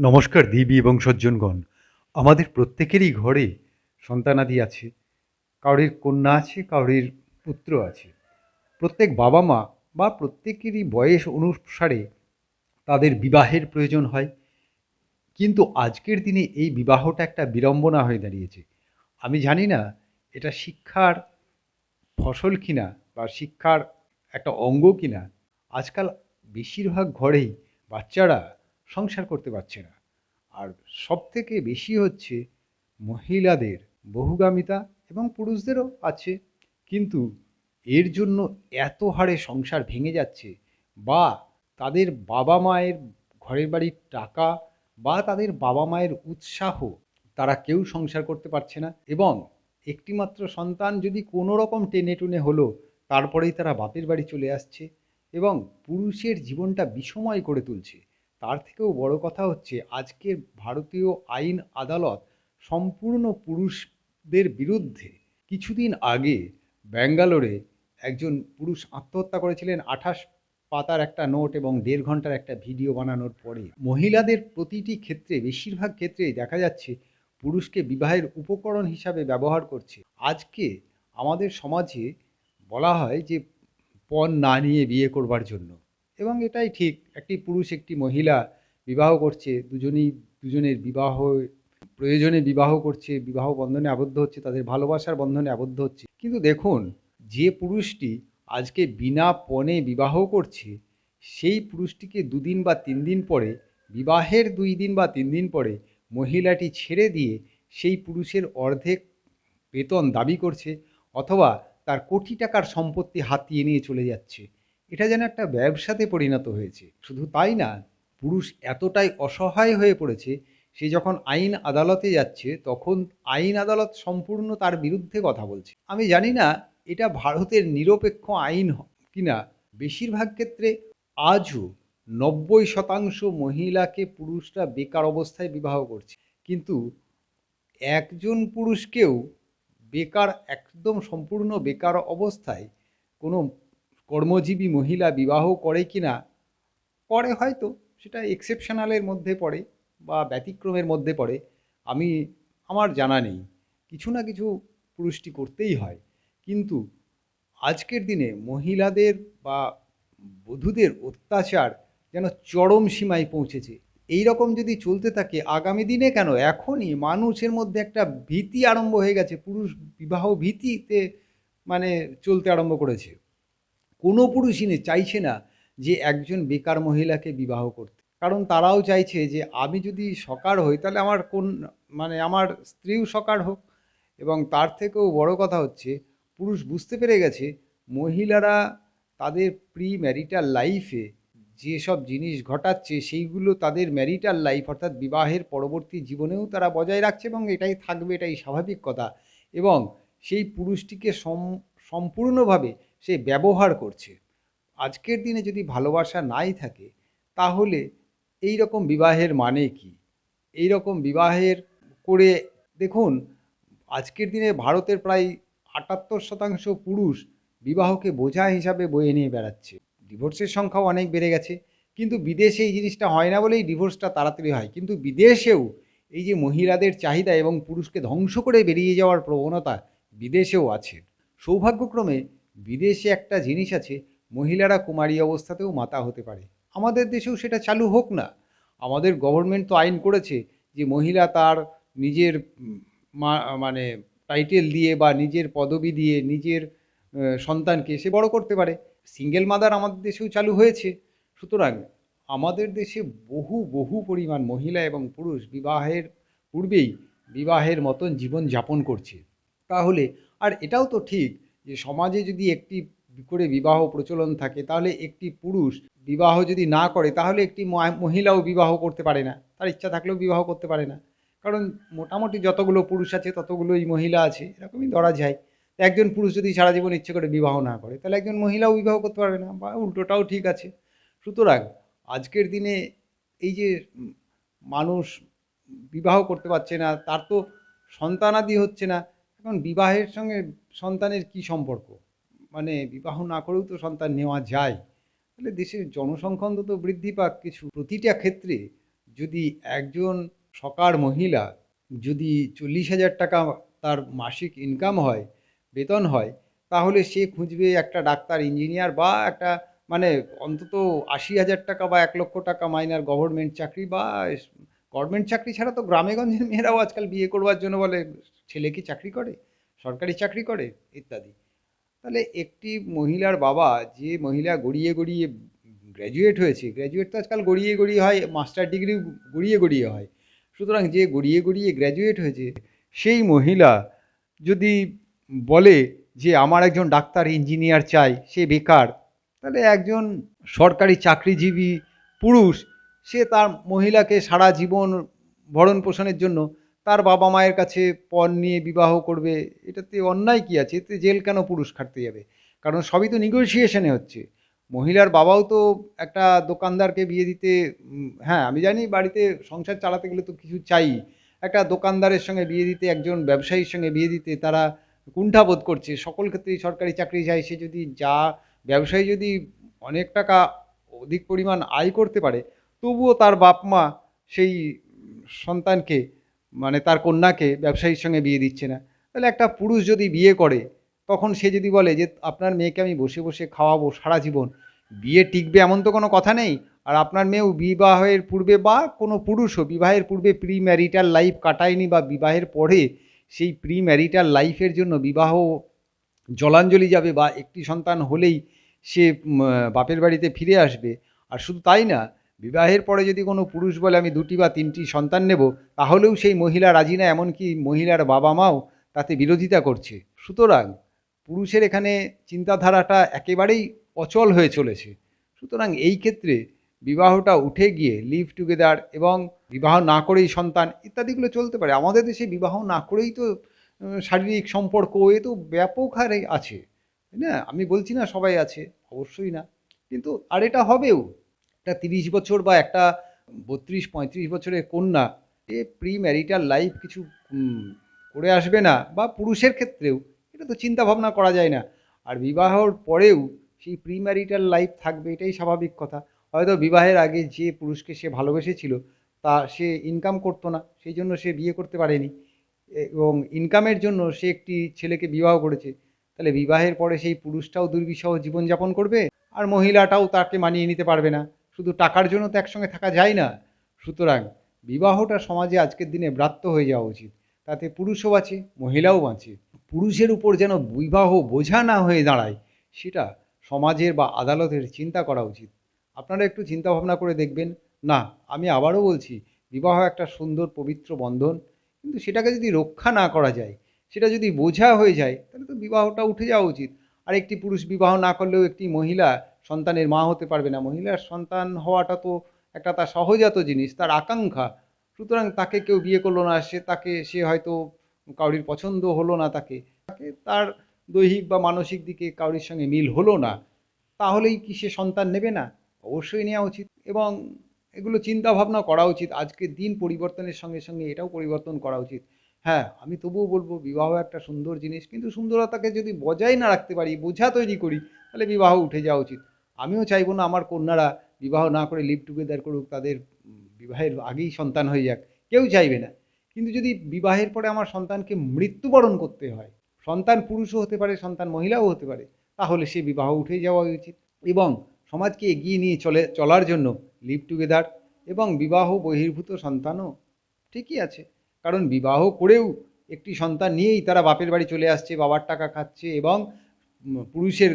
নমস্কার দেবী এবং সজ্জনগণ। আমাদের প্রত্যেকেরই ঘরে সন্তানাদি আছে, কাউরির কন্যা আছে, কাউরির পুত্র আছে। প্রত্যেক বাবা মা বা প্রত্যেকেরই বয়স অনুসারে তাদের বিবাহের প্রয়োজন হয়। কিন্তু আজকের দিনে এই বিবাহটা একটা বিড়ম্বনা হয়ে দাঁড়িয়েছে। আমি জানি না এটা শিক্ষার ফসল কিনা বা শিক্ষার একটা অঙ্গ কিনা। আজকাল বেশিরভাগ ঘরেই বাচ্চারা সংসার করতে পারছে না। আর সব থেকে বেশি হচ্ছে মহিলাদের বহুগামিতা এবং পুরুষদেরও আছে। কিন্তু এর জন্য এত হারে সংসার ভেঙে যাচ্ছে বা তাদের বাবা মায়ের ঘরের বাড়ির টাকা বা তাদের বাবা মায়ের উৎসাহ তারা কেউ সংসার করতে পারছে না এবং একটিমাত্র সন্তান যদি কোনো রকম টেনে টুনে হলো, তারপরেই তারা বাপের বাড়ি চলে আসছে এবং পুরুষের জীবনটা বিষময় করে তুলছে। তার থেকেও বড় কথা হচ্ছে, আজকের ভারতীয় আইন আদালত সম্পূর্ণ পুরুষদের বিরুদ্ধে কিছুদিন আগে ব্যাঙ্গালোরে একজন পুরুষ আত্মহত্যা করেছিলেন আঠাশ পাতার একটা নোট এবং দেড় ঘণ্টার একটা ভিডিও বানানোর পরে। মহিলাদের প্রতিটি ক্ষেত্রে, বেশিরভাগ ক্ষেত্রেই দেখা যাচ্ছে পুরুষকে বিবাহের উপকরণ হিসাবে ব্যবহার করছে। আজকে আমাদের সমাজে বলা হয় যে, পণ না নিয়ে বিয়ে করবার জন্য। এবং এটাই ঠিক, একটি পুরুষ, একটি মহিলা বিবাহ করছে, দুজনেই, দুজনের বিবাহ, প্রয়োজনে বিবাহ করছে, বিবাহ বন্ধনে আবদ্ধ হচ্ছে, তাদের ভালোবাসার বন্ধনে আবদ্ধ হচ্ছে। কিন্তু দেখুন, যে পুরুষটি আজকে বিনা পণে বিবাহ করছে, সেই পুরুষটিকে দুদিন বা তিন দিন পরে, বিবাহের দুই দিন বা তিন দিন পরে মহিলাটি ছেড়ে দিয়ে সেই পুরুষের অর্ধেক বেতন দাবি করছে, অথবা তার কোটি টাকার সম্পত্তি হাতিয়ে নিয়ে চলে যাচ্ছে। এটা যেন একটা ব্যবসাতে পরিণত হয়েছে। শুধু তাই না, পুরুষ এতটাই অসহায় হয়ে পড়েছে, সে যখন আইন আদালতে যাচ্ছে, তখন আইন আদালত সম্পূর্ণ তার বিরুদ্ধে কথা বলছে। আমি জানি না, এটা ভারতের নিরপেক্ষ আইন কিনা। বেশিরভাগ ক্ষেত্রে আজও নব্বই শতাংশ মহিলাকে পুরুষরা বেকার অবস্থায় বিবাহ করছে। কিন্তু একজন পুরুষকেও বেকার, একদম সম্পূর্ণ বেকার অবস্থায় কোনো কর্মজীবী মহিলা বিবাহ করে কি না, করে হয়তো, সেটা এক্সেপশনালের মধ্যে পড়ে বা ব্যতিক্রমের মধ্যে পড়ে, আমি, আমার জানা নেই। কিছু না কিছু পুরুষটি করতেই হয়। কিন্তু আজকের দিনে মহিলাদের বা বধূদের অত্যাচার যেন চরম সীমায় পৌঁছেছে। এই রকম যদি চলতে থাকে, আগামী দিনে কেন? এখনই মানুষের মধ্যে একটা ভীতি আরম্ভ হয়ে গেছে। পুরুষ বিবাহ ভীতিতে মানে চলতে আরম্ভ করেছে। কোনো পুরুষই চাইছে না যে একজন বেকার মহিলাকে বিবাহ করতে। কারণ তারাও চাইছে যে আমি যদি সকার হই, তাহলে আমার কোন মানে আমার স্ত্রীও সকার হোক। এবং তার থেকেও বড় কথা হচ্ছে, পুরুষ বুঝতে পেরে গেছে, মহিলারা তাদের প্রি ম্যারিটাল লাইফে যেসব জিনিস ঘটাচ্ছে, সেইগুলো তাদের ম্যারিটাল লাইফ অর্থাৎ বিবাহের পরবর্তী জীবনেও তারা বজায় রাখছে এবং এটাই থাকবে, এটাই স্বাভাবিক কথা। এবং সেই পুরুষটিকে সম, সম্পূর্ণভাবে সে ব্যবহার করছে। আজকের দিনে যদি ভালোবাসা নাই থাকে, তাহলে এই রকম বিবাহের মানে কি? এই রকম বিবাহের করে দেখুন, আজকের দিনে ভারতের প্রায় আটাত্তর শতাংশ পুরুষ বিবাহকে বোঝা হিসাবে বয়ে নিয়ে বেড়াচ্ছে। ডিভোর্সের সংখ্যাও অনেক বেড়ে গেছে। কিন্তু বিদেশে এই জিনিসটা হয় না বলেই ডিভোর্সটা তাড়াতাড়ি হয়। কিন্তু বিদেশেও এই যে মহিলাদের চাহিদা এবং পুরুষকে ধ্বংস করে বেরিয়ে যাওয়ার প্রবণতা বিদেশেও আছে। সৌভাগ্যক্রমে বিদেশে একটা জিনিস আছে, মহিলারা কুমারী অবস্থাতেও মাতা হতে পারে। আমাদের দেশেও সেটা চালু হোক না। আমাদের গভর্নমেন্ট তো আইন করেছে যে মহিলা তার নিজের মানে টাইটেল দিয়ে বা নিজের পদবি দিয়ে নিজের সন্তানকে সে বড় করতে পারে। সিঙ্গেল মাদার আমাদের দেশেও চালু হয়েছে। সুতরাং আমাদের দেশে বহু বহু পরিমাণ মহিলা এবং পুরুষ বিবাহের পূর্বেই বিবাহের মতন জীবন যাপন করছে। তাহলে, আর এটাও তো ঠিক যে সমাজে যদি একটি করে বিবাহ প্রচলন থাকে, তাহলে একটি পুরুষ বিবাহ যদি না করে, তাহলে একটি মহিলাও বিবাহ করতে পারে না। তার ইচ্ছা থাকলেও বিবাহ করতে পারে না। কারণ মোটামুটি যতগুলো পুরুষ আছে, ততগুলোই মহিলা আছে, এরকমই ধরা যায়। একজন পুরুষ যদি সারা জীবন ইচ্ছে করে বিবাহ না করে, তাহলে একজন মহিলাও বিবাহ করতে পারবে না, বা উল্টোটাও ঠিক আছে। সুতরাং আজকের দিনে এই যে মানুষ বিবাহ করতে পারছে না, তার তো সন্তানাদি হচ্ছে না এখন বিবাহের সঙ্গে সন্তানের কি সম্পর্ক? মানে বিবাহ না করেও তো সন্তান নেওয়া যায়। তাহলে দেশের জনসংখ্যা অন্তত বৃদ্ধি পাক। কিছু প্রতিটা ক্ষেত্রে যদি একজন সকার মহিলা যদি চল্লিশ হাজার টাকা তার মাসিক ইনকাম হয়, বেতন হয়, তাহলে সে খুঁজবে একটা ডাক্তার ইঞ্জিনিয়ার বা একটা মানে অন্তত আশি হাজার টাকা বা এক লক্ষ টাকা মাইনার গভর্নমেন্ট চাকরি বা গভর্নমেন্ট চাকরি ছাড়া তো গ্রামেগঞ্জের মেয়েরাও আজকাল বিয়ে করবার জন্য বলে ছেলে কি চাকরি করে? সরকারি চাকরি করে? ইত্যাদি। তাহলে একটি মহিলার বাবা যে মহিলা গড়িয়ে গড়িয়ে গ্র্যাজুয়েট হয়েছে গ্র্যাজুয়েট তো আজকাল গড়িয়ে গড়িয়ে হয় মাস্টার ডিগ্রি গড়িয়ে গড়িয়ে হয়। সুতরাং যে গড়িয়ে গড়িয়ে গ্র্যাজুয়েট হয়েছে, সেই মহিলা যদি বলে যে আমার একজন ডাক্তার ইঞ্জিনিয়ার চাই, সে বেকার, তাহলে একজন সরকারি চাকরিজীবী পুরুষ, সে তার মহিলাকে সারা জীবন ভরণ পোষণের জন্য তার বাবা মায়ের কাছে পণ নিয়ে বিবাহ করবে, এটাতে অন্যায় কী আছে? এতে জেল কেন পুরুষ খাটতে যাবে? কারণ সবই তো নিগোসিয়েশনে হচ্ছে। মহিলার বাবাও তো একটা দোকানদারকে বিয়ে দিতে হ্যাঁ আমি জানি বাড়িতে সংসার চালাতে গেলে তো কিছু চাই। একটা দোকানদারের সঙ্গে বিয়ে দিতে, একজন ব্যবসায়ীর সঙ্গে বিয়ে দিতে তারা কুণ্ঠাবোধ করছে। সকল ক্ষেত্রেই সরকারি চাকরি চাই সে যদি যা, ব্যবসায়ী যদি অনেক টাকা অধিক পরিমাণ আয় করতে পারে, তবুও তার বাপ মা সেই সন্তানকে মানে তার কন্যাকে ব্যবসায়ীর সঙ্গে বিয়ে দিচ্ছে না। তাহলে একটা পুরুষ যদি বিয়ে করে, তখন সে যদি বলে যে, আপনার মেয়েকে আমি বসে বসে খাওয়াবো সারা জীবন, বিয়ে টিকবে এমন তো কোনো কথা নেই, আর আপনার মেয়েও বিবাহের পূর্বে বা কোনো পুরুষও বিবাহের পূর্বে প্রি ম্যারিটাল লাইফ কাটায়নি বা বিবাহের পরে সেই প্রি ম্যারিটাল লাইফের জন্য বিবাহ জলাঞ্জলি যাবে বা একটি সন্তান হলেই সে বাপের বাড়িতে ফিরে আসবে। আর শুধু তাই না বিবাহের পরে যদি কোনো পুরুষ বলে আমি দুটি বা তিনটি সন্তান নেব, তাহলেও সেই মহিলা রাজি না, এমনকি মহিলার বাবা মাও তাতে বিরোধিতা করছে। সুতরাং পুরুষের এখানে চিন্তাধারাটা একেবারেই অচল হয়ে চলেছে। সুতরাং এই ক্ষেত্রে বিবাহটা উঠে গিয়ে লিভ টুগেদার এবং বিবাহ না করেই সন্তান ইত্যাদিগুলো চলতে পারে। আমাদের দেশে বিবাহ না করেই তো শারীরিক সম্পর্ক এ তো ব্যাপক হারে আছে। না? আমি বলছি না সবাই আছে, অবশ্যই না। কিন্তু আর এটা হবেও। একটা তিরিশ বছর বা একটা বত্রিশ, পঁয়ত্রিশ বছরের কন্যা, এ প্রি ম্যারিটাল লাইফ কিছু করে আসবে না, বা পুরুষের ক্ষেত্রেও, এটা তো চিন্তা ভাবনা করা যায় না। আর বিবাহর পরেও সেই প্রি ম্যারিটাল লাইফ থাকবে, এটাই স্বাভাবিক কথা। হয়তো বিবাহের আগে যে পুরুষকে সে ভালোবেসেছিল, তা সে ইনকাম করতো না, সেই জন্য সে বিয়ে করতে পারেনি। এবং ইনকামের জন্য সে একটি ছেলেকে বিবাহ করেছে। তাহলে বিবাহের পরে সেই পুরুষটাও দুর্বিষহ জীবনযাপন করবে, আর মহিলাটাও তাকে মানিয়ে নিতে পারবে না। শুধু টাকার জন্য তো একসঙ্গে থাকা যায় না। সুতরাং বিবাহটা সমাজে আজকের দিনে ব্রাত্য হয়ে যাওয়া উচিত। তাতে পুরুষও বাঁচে, মহিলাও বাঁচে। পুরুষের উপর যেন বিবাহ বোঝা না হয়ে দাঁড়ায়, সেটা সমাজের বা আদালতের চিন্তা করা উচিত। আপনারা একটু চিন্তা ভাবনা করে দেখবেন, না, আমি আবারও বলছি, বিবাহ একটা সুন্দর, পবিত্র বন্ধন, কিন্তু সেটাকে যদি রক্ষা না করা যায়, সেটা যদি বোঝা হয়ে যায়, তাহলে তো বিবাহটা উঠে যাওয়া উচিত। আর একটি পুরুষ বিবাহ না করলেও একটি মহিলা সন্তানের মা হতে পারবে না। মহিলার সন্তান হওয়াটা তো একটা তার সহজাত জিনিস, তার আকাঙ্ক্ষা। সুতরাং তাকে কেউ বিয়ে করল না, সে তাকে, সে হয়তো কাউরির পছন্দ হলো না তাকে। তাকে তার দৈহিক বা মানসিক দিকে কাউরির সঙ্গে মিল হলো না। তাহলেই কি সে সন্তান নেবে না? অবশ্যই নেওয়া উচিত। এবং এগুলো চিন্তা ভাবনা করা উচিত। আজকের দিন পরিবর্তনের সঙ্গে সঙ্গে এটাও পরিবর্তন করা উচিত। হ্যাঁ আমি তবুও বলব, বিবাহ একটা সুন্দর জিনিস। কিন্তু সুন্দরতাকে যদি বজায় না রাখতে পারি, বোঝা তৈরি করি, তাহলে বিবাহ উঠে যাওয়া উচিত। আমিও চাইব না আমার কন্যারা বিবাহ না করে লিভ টুগেদার করুক, তাদের বিবাহের আগেই সন্তান হয়ে যাক, কেউ চাইবে না। কিন্তু যদি বিবাহের পরে আমার সন্তানকে মৃত্যুবরণ করতে হয়, সন্তান পুরুষও হতে পারে, সন্তান মহিলাও হতে পারে, তাহলে সে বিবাহ উঠে যাওয়া উচিত। এবং সমাজকে এগিয়ে নিয়ে চলে, চলার জন্য লিভ টুগেদার এবং বিবাহ বহির্ভূত সন্তানও ঠিকই আছে। কারণ বিবাহ করেও একটি সন্তান নিয়েই তারা বাপের বাড়ি চলে আসছে, বাবার টাকা খাচ্ছে এবং পুরুষের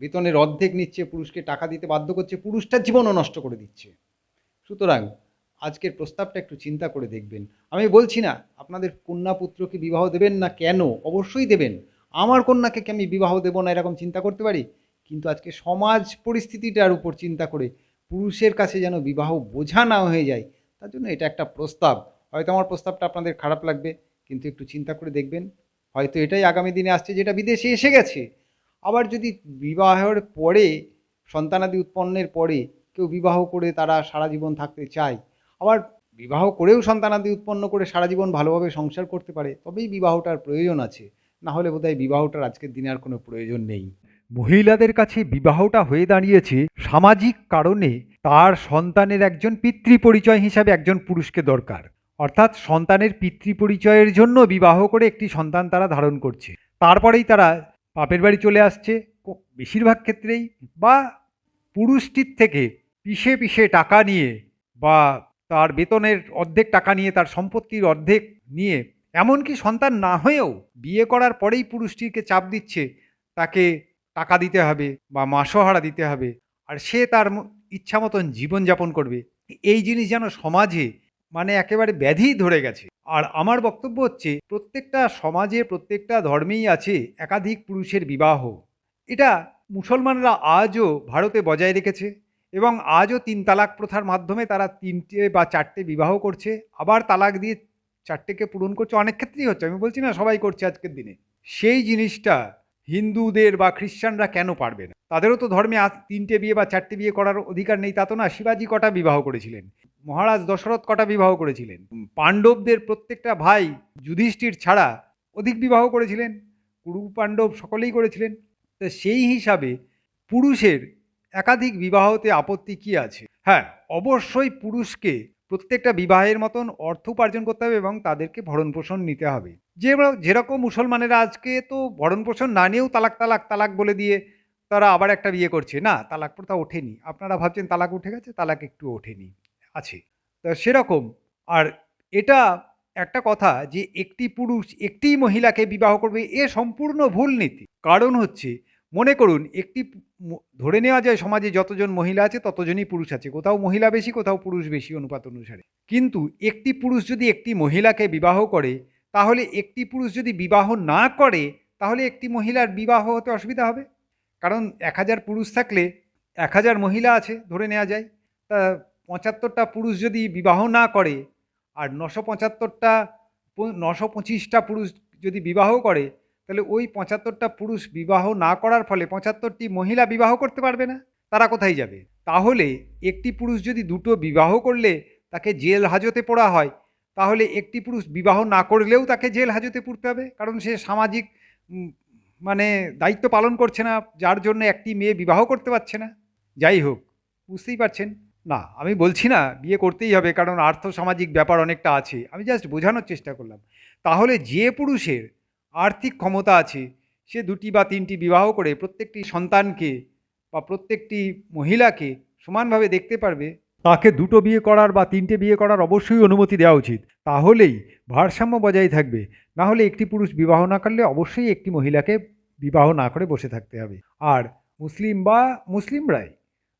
বেতনের অর্ধেক নিচ্ছে, পুরুষকে টাকা দিতে বাধ্য করছে পুরুষটার জীবনও নষ্ট করে দিচ্ছে। সুতরাং আজকের প্রস্তাবটা একটু চিন্তা করে দেখবেন। আমি বলছি না, আপনাদের কন্যা পুত্রকে বিবাহ দেবেন না কেন? অবশ্যই দেবেন। আমার কন্যাকে কি আমি বিবাহ দেবো না এরকম চিন্তা করতে পারি? কিন্তু আজকে সমাজ পরিস্থিতিটার উপর চিন্তা করে পুরুষের কাছে যেন বিবাহ বোঝা না হয়ে যায়, তার জন্য এটা একটা প্রস্তাব। হয়তো আমার প্রস্তাবটা আপনাদের খারাপ লাগবে, কিন্তু একটু চিন্তা করে দেখবেন। হয়তো এটাই আগামী দিনে আসছে, যেটা বিদেশে এসে গেছে। আবার যদি বিবাহের পরে, সন্তানাদি উৎপন্নের পরে কেউ বিবাহ করে তারা সারা জীবন থাকতে চায়, আবার বিবাহ করেও সন্তানাদি উৎপন্ন করে সারা জীবন ভালোভাবে সংসার করতে পারে, তবেই বিবাহটার প্রয়োজন আছে। না হলে বোধহয় বিবাহটার আজকের দিনে আর কোনো প্রয়োজন নেই। মহিলাদের কাছে বিবাহটা হয়ে দাঁড়িয়েছে সামাজিক কারণে তার সন্তানের একজন পিতৃ পরিচয় হিসাবে একজন পুরুষকে দরকার। অর্থাৎ সন্তানের পিতৃ পরিচয়ের জন্য বিবাহ করে একটি সন্তান তারা ধারণ করছে। তারপরেই তারা বাপের বাড়ি চলে আসছে। বেশিরভাগ ক্ষেত্রেই বা পুরুষটির থেকে পিষে পিষে টাকা নিয়ে বা তার বেতনের অর্ধেক টাকা নিয়ে, তার সম্পত্তির অর্ধেক নিয়ে, এমনকি সন্তান না হয়েও বিয়ে করার পরেই পুরুষটিকে চাপ দিচ্ছে, তাকে টাকা দিতে হবে বা মাসোহারা দিতে হবে। আর সে তার ইচ্ছা মতন জীবনযাপন করবে। এই জিনিস যেন সমাজে মানে একেবারে ব্যাধি ধরে গেছে। আর আমার বক্তব্য হচ্ছে, প্রত্যেকটা সমাজে, প্রত্যেকটা ধর্মেই আছে একাধিক পুরুষের বিবাহ। এটা মুসলমানরা আজও ভারতে বজায় রেখেছে এবং আজও তিন তালাক প্রথার মাধ্যমে তারা তিনটে বা চারটে বিবাহ করছে। আবার তালাক দিয়ে চারটেকে পূরণ করছে। অনেক ক্ষেত্রেই হচ্ছে, আমি বলছি না সবাই করছে আজকের দিনে। সেই জিনিসটা হিন্দুদের বা খ্রিস্টানরা কেন পারবে না? তাদেরও তো ধর্মে তিনটে বিয়ে বা চারটে বিয়ে করার অধিকার নেই, তা তো না। শিবাজি কটা বিবাহ করেছিলেন? মহারাজ দশরথ কটা বিবাহ করেছিলেন? পাণ্ডবদের প্রত্যেকটা ভাই যুধিষ্ঠির ছাড়া অধিক বিবাহ করেছিলেন। কুরু পাণ্ডব সকলেই করেছিলেন। তো সেই হিসাবে পুরুষের একাধিক বিবাহতে আপত্তি কি আছে? হ্যাঁ অবশ্যই পুরুষকে প্রত্যেকটা বিবাহের মতন অর্থ উপার্জন করতে হবে এবং তাদেরকে ভরণ পোষণ নিতে হবে। যে যেরকম মুসলমানেরা আজকে তো ভরণ পোষণ না নিয়েও তালাক তালাক তালাক বলে দিয়ে তারা আবার একটা বিয়ে করছে। না, তালাক প্রথা ওঠেনি। আপনারা ভাবছেন তালাক উঠে গেছে? তালাক একটু ওঠেনি। আছে। তা সেরকম। আর এটা একটা কথা যে একটি পুরুষ একটি মহিলাকে বিবাহ করবে এ সম্পূর্ণ ভুল নীতি। কারণ হচ্ছে, মনে করুন একটি ধরে নেওয়া যায় সমাজে যতজন মহিলা আছে ততজনই পুরুষ আছে। কোথাও মহিলা বেশি, কোথাও পুরুষ বেশি অনুপাত অনুসারে। কিন্তু একটি পুরুষ যদি একটি মহিলাকে বিবাহ করে, তাহলে একটি পুরুষ যদি বিবাহ না করে, তাহলে একটি মহিলার বিবাহ হতে অসুবিধা হবে। কারণ এক হাজার পুরুষ থাকলে এক হাজার মহিলা আছে ধরে নেওয়া যায়। তা পঁচাত্তরটা পুরুষ যদি বিবাহ না করে আর নশো পঁচাত্তরটা নশো পঁচিশটা পুরুষ যদি বিবাহ করে, তাহলে ওই পঁচাত্তরটা পুরুষ বিবাহ না করার ফলে পঁচাত্তরটি মহিলা বিবাহ করতে পারবে না। তারা কোথায় যাবে? তাহলে একটি পুরুষ যদি দুটো বিবাহ করলে তাকে জেল হাজতে পড়া হয়, তাহলে একটি পুরুষ বিবাহ না করলেও তাকে জেল হাজতে পড়তে হবে, কারণ সে সামাজিক মানে দায়িত্ব পালন করছে না, যার জন্য একটি মেয়ে বিবাহ করতে পারছে না। যাই হোক, বুঝতেই পারছেন। না, আমি বলছি না বিয়ে করতেই হবে, কারণ আর্থ সামাজিক ব্যাপার অনেকটা আছে। আমি জাস্ট বোঝানোর চেষ্টা করলাম। তাহলে যে পুরুষের আর্থিক ক্ষমতা আছে, সে দুটি বা তিনটি বিবাহ করে প্রত্যেকটি সন্তানকে বা প্রত্যেকটি মহিলাকে সমানভাবে দেখতে পারবে, তাকে দুটো বিয়ে করার বা তিনটে বিয়ে করার অবশ্যই অনুমতি দেওয়া উচিত। তাহলেই ভারসাম্য বজায় থাকবে। না হলে একটি পুরুষ বিবাহ না করলে অবশ্যই একটি মহিলাকে বিবাহ না করে বসে থাকতে হবে। আর মুসলিম বা মুসলিমরাই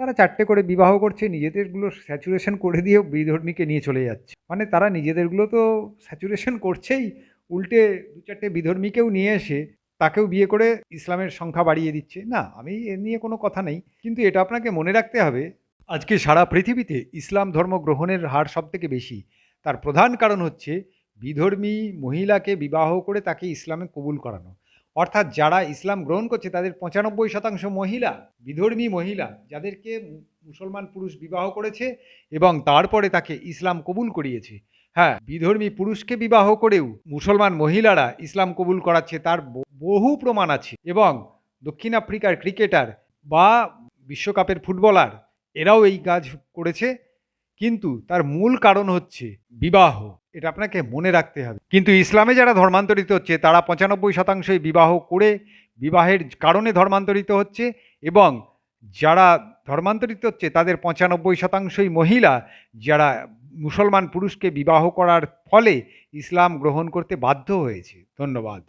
তারা চারটে করে বিবাহ করছে, নিজেদেরগুলো স্যাচুরেশন করে দিয়ে বিধর্মীকে নিয়ে চলে যাচ্ছে। মানে তারা নিজেদেরগুলো তো স্যাচুরেশন করছেই, উল্টে দু চারটে বিধর্মীকেও নিয়ে এসে তাকেও বিয়ে করে ইসলামের সংখ্যা বাড়িয়ে দিচ্ছে। না, আমি এ নিয়ে কোনো কথা নেই, কিন্তু এটা আপনাকে মনে রাখতে হবে, আজকে সারা পৃথিবীতে ইসলাম ধর্ম গ্রহণের হার সব থেকে বেশি। তার প্রধান কারণ হচ্ছে বিধর্মী মহিলাকে বিবাহ করে তাকে ইসলামে কবুল করানো। অর্থাৎ যারা ইসলাম গ্রহণ করছে, তাদের পঁচানব্বই শতাংশ মহিলা, বিধর্মী মহিলা, যাদেরকে মুসলমান পুরুষ বিবাহ করেছে এবং তারপরে তাকে ইসলাম কবুল করিয়েছে। হ্যাঁ বিধর্মী পুরুষকে বিবাহ করেও মুসলমান মহিলারা ইসলাম কবুল করাচ্ছে, তার বহু প্রমাণ আছে এবং দক্ষিণ আফ্রিকার ক্রিকেটার বা বিশ্বকাপের ফুটবলার, এরাও এই কাজ করেছে। কিন্তু তার মূল কারণ হচ্ছে বিবাহ। এটা আপনাকে মনে রাখতে হবে। কিন্তু ইসলামে যারা ধর্মান্তরিত হচ্ছে, তারা পঁচানব্বই শতাংশই বিবাহ করে বিবাহের কারণে ধর্মান্তরিত হচ্ছে এবং যারা ধর্মান্তরিত হচ্ছে, তাদের পঁচানব্বই শতাংশই মহিলা যারা মুসলমান পুরুষকে বিবাহ করার ফলে ইসলাম গ্রহণ করতে বাধ্য হয়েছে। ধন্যবাদ।